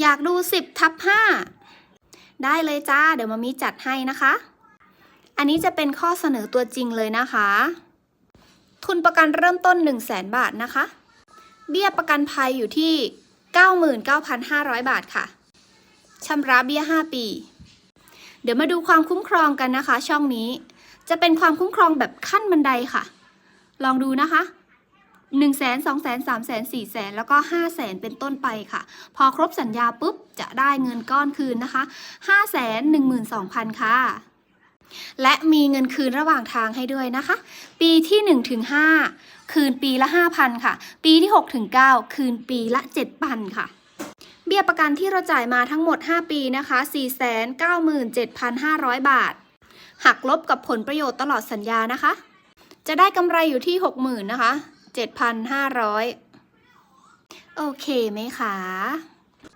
อยากดู 10ทับ5ได้เลยจ้า เดี๋ยวมามีจัดให้นะคะ อันนี้จะเป็นข้อเสนอตัวจริงเลยนะคะ ทุนประกันเริ่มต้น 1 0 0 0 0แบาทนะคะ เบี้ยประกันภัยอยู่ที่ 99,500 บาทค่ะชำระเบี้ย 5 ปี เดี๋ยวมาดูความคุ้มครองกันนะคะ ช่องนี้ จะเป็นความคุ้มครองแบบขั้นบันไดค่ะ ลองดูนะคะ 1 0 0 0 0 0 2 0 0 0 0 3 0 0 0 0 4 0 0 0 0 แล้วก็5 0 0 0 0 0 เป็นต้นไปค่ะ พอครบสัญญาปุ๊บ จะได้เงินก้อนคืนนะคะ 5 1 2 0 0 0 ค่ะ และมีเงินคืนระหว่างทางให้ด้วยนะคะ ปีที่1ถึง5คืนปีละ 5,000 ค่ะ ปีที่6ถึง9คืนปีละ 7,000 ค่ะเบี้ยประกันที่เราจ่ายมาทั้งหมด 5 ปีนะคะ 497,500 บาท หักลบกับผลประโยชน์ตลอดสัญญานะคะ จะได้กำไรอยู่ที่ 60,000นะคะ 7,500 โอเคไหมคะ